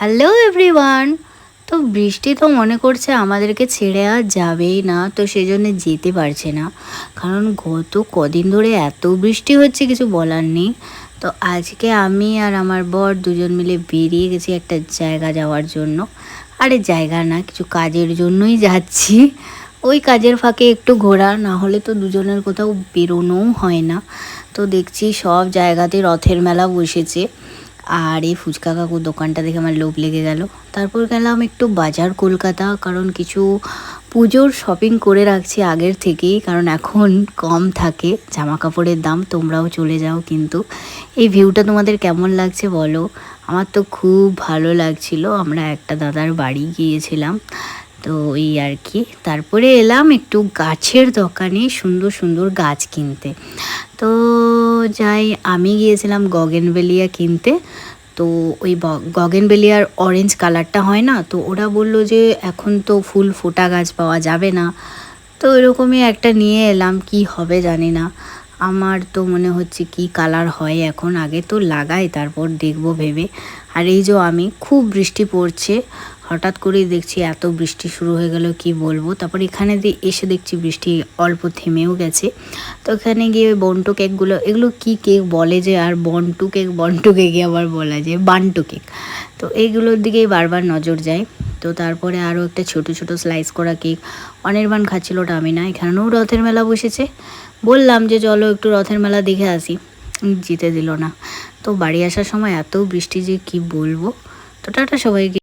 Hello everyone তো বৃষ্টি তো মনে করছে আমাদেরকে ছেড়ে আর যাবেই না, তো সেজন্য যেতে পারছে না। কারণ গত কদিন ধরে এত বৃষ্টি হচ্ছে, কিছু বলার নেই। তো আজকে আমি আর আমার বর দুজন মিলে বেরিয়ে গেছি একটা জায়গা যাওয়ার জন্য। আরে জায়গা না, কিছু কাজের জন্যই যাচ্ছি। ওই কাজের ফাঁকে একটু ঘোরা, না হলে তো দুজনের কোথাও বেরোনোও হয় না। তো দেখছি সব জায়গাতে রথের মেলা বসেছে। আর এই ফুচকা কাকুর দোকানটা দেখে আমার লোভ লেগে গেল। তারপর গেলাম একটু বাজার কলকাতা, কারণ কিছু পুজোর শপিং করে রাখছি আগের থেকেই, কারণ এখন কম থাকে জামা কাপড়ের দাম, তোমরাও চলে যাও কিন্তু। এই ভিউটা তোমাদের কেমন লাগছে বলো? আমার তো খুব ভালো লাগছিল, আমরা একটা দাদার বাড়ি গিয়েছিলাম, তো এই আর কি। তারপরে এলাম একটু গাছের দোকানে সুন্দর সুন্দর গাছ কিনতে। তো যাই, আমি গিয়েছিলাম গগেনবেলিয়া কিনতে। তো ওই গগেনবেলিয়ার অরেঞ্জ কালারটা হয় না? তো ওরা বলল যে, এখন তো ফুল ফোটা গাছ পাওয়া যাবে না। তো এরকমই একটা নিয়ে এলাম, কি হবে জানি না। আমার তো মনে হচ্ছে কি কালার হয় এখন। আগে তো লাগাই, তারপর দেখব ভেবে। আর এই যে আমি, খুব বৃষ্টি পড়ছে। হঠাৎ করেই দেখছি এত বৃষ্টি শুরু হয়ে গেল, কি বলব? তারপর এখানে দিয়ে এসে দেখছি বৃষ্টি অল্প থেমেও গেছে। তো এখানে গিয়ে বন্টু কেকগুলো, এগুলো কি কেক বলে যে আর বন্টু কেক, বন্টু কেকই আবার বলা যায়, বান্টু কেক। তো এইগুলোর দিকেই বারবার নজর যায়। তো তারপরে আরও একটা ছোট ছোট স্লাইস করা কেক অনির্বাণ খাচ্ছিল ওটা আমি না এখানেও রথের মেলা বসেছে। বললাম যে, চলো একটু রথের মেলা দেখে আসি। জিতে দিল না। তো বাড়ি আসার সময় এত বৃষ্টি যে কি বলব? তো টাটা সবাইকে।